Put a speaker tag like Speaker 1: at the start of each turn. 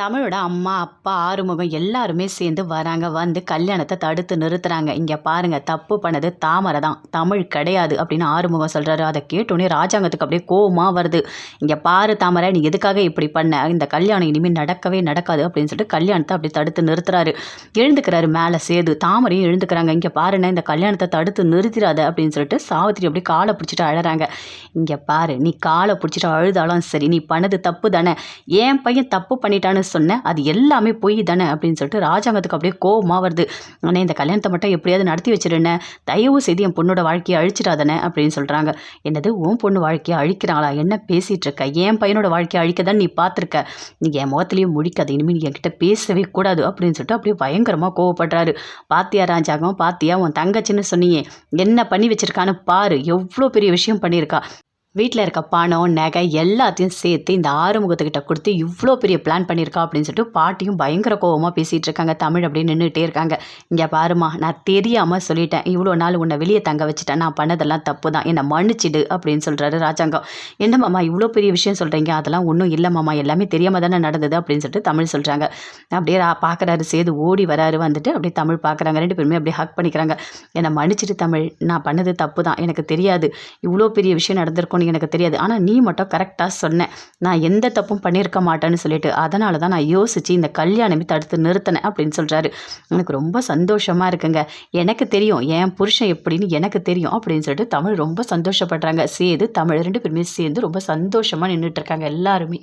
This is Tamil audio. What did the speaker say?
Speaker 1: தமிழோட அம்மா அப்பா ஆறுமுகம் எல்லாருமே சேர்ந்து வராங்க. வந்து கல்யாணத்தை தடுத்து நிறுத்துறாங்க. இங்கே பாருங்க தப்பு பண்ணது தாமரை தான். தமிழ் கிடையாது அப்படின்னு ஆறுமுகம் சொல்கிறாரு அதை கேட்டோன்னே ராஜாங்கத்துக்கு அப்படியே கோவமாக வருது. இங்கே பாரு தாமரை நீ எதுக்காக இப்படி பண்ண? இந்த கல்யாணம் இனிமேல் நடக்கவே நடக்காது அப்படின்னு சொல்லிட்டு கல்யாணத்தை அப்படி தடுத்து நிறுத்துறாரு. எழுந்துக்கிறாரு மேலே சேது. தாமரையும் எழுந்துக்கிறாங்க. இங்கே பாருண்ணே இந்த கல்யாணத்தை தடுத்து நிறுத்திடாத அப்படின்னு சொல்லிட்டு சாவித்திரி அப்படியே காலை பிடிச்சிட்டு அழறாங்க. இங்கே பாரு நீ காலை பிடிச்சிட்டு அழுதாலும் சரி நீ பண்ணது தப்பு தானே? என் பையன் தப்பு பண்ணிட்டான்னு சொன்னேன் அது எல்லாமே பொய் தானே அப்படின்னு சொல்லிட்டு ராஜாங்கத்துக்கு அப்படியே கோவமாக வருது. ஆனால் இந்த கல்யாணத்தை மட்டும் எப்படியாவது நடத்தி வச்சிருந்தேன் தயவு செய்து என் பொண்ணோட வாழ்க்கையை அழிச்சிடாதானே அப்படின்னு சொல்கிறாங்க என்னது உன் பொண்ணு வாழ்க்கையை அழிக்கிறாங்களா? என்ன பேசிகிட்டு இருக்க? என் பையனோட வாழ்க்கையை அழிக்க தான் நீ பார்த்துருக்க? நீ என் முகத்துலேயும் முடிக்காது இனிமேல் நீ என்கிட்ட பேசவே கூடாது அப்படின்னு சொல்லிட்டு அப்படியே பயங்கரமாக கோவப்படுறாரு. பாத்தியா ராஜாங்கம் பாத்தியா உன் தங்கச்சின்னு சொன்னியே. என்ன பண்ணி வச்சிருக்கான்னு பாரு. எவ்வளோ பெரிய விஷயம் பண்ணியிருக்கா. வீட்டில் இருக்க பணம் நகை எல்லாத்தையும் சேர்த்து இந்த ஆறுமுகத்துக்கிட்ட கொடுத்து இவ்வளோ பெரிய பிளான் பண்ணியிருக்கா அப்படின்னு சொல்லிட்டு பாட்டியும் பயங்கர கோவமாக பேசிகிட்டு இருக்காங்க. தமிழ் அப்படின்னு நின்றுட்டே இருக்காங்க. இங்கே பாருமா நான் தெரியாமல் சொல்லிட்டேன். இவ்வளோ நாள் உன்னை வெளியே தங்க வச்சுட்டேன். நான் பண்ணதெல்லாம் தப்பு தான் என்னை மன்னிச்சிடு அப்படின்னு சொல்கிறாரு ராஜாங்கம். என்ன மாமா இவ்வளோ பெரிய விஷயம் சொல்கிறீங்க அதெல்லாம் ஒன்றும் இல்லை மாமா. எல்லாமே தெரியாமல் தானே நடந்தது அப்படின்னு சொல்லிட்டு தமிழ் சொல்கிறாங்க அப்படியே பார்க்குறாரு சேது ஓடி வராரு. வந்துட்டு அப்படியே தமிழ் பார்க்குறாங்க ரெண்டு பேருமே அப்படியே ஹக் பண்ணிக்கிறாங்க. என்னை மன்னிச்சிட்டு தமிழ். நான் பண்ணது தப்பு தான் எனக்கு தெரியாது. இவ்வளோ பெரிய விஷயம் எனக்கு தெரியாது. ஆனால் நீ மட்டும் கரெக்டாக சொன்னேன் நான் எந்த தப்பும் பண்ணியிருக்க மாட்டேன்னு சொல்லிட்டு அதனால தான் நான் யோசித்து இந்த கல்யாணமே தடுத்து நிறுத்தினேன் அப்படின்னு சொல்கிறாரு எனக்கு ரொம்ப சந்தோஷமாக இருக்குங்க. எனக்கு தெரியும் என் புருஷன் எப்படின்னு எனக்கு தெரியும் அப்படின்னு சொல்லிட்டு தமிழ் ரொம்ப சந்தோஷப்படுறாங்க. சேது தமிழ் ரெண்டு பேருமே சேர்ந்து ரொம்ப சந்தோஷமாக நின்றுட்டு இருக்காங்க எல்லாருமே.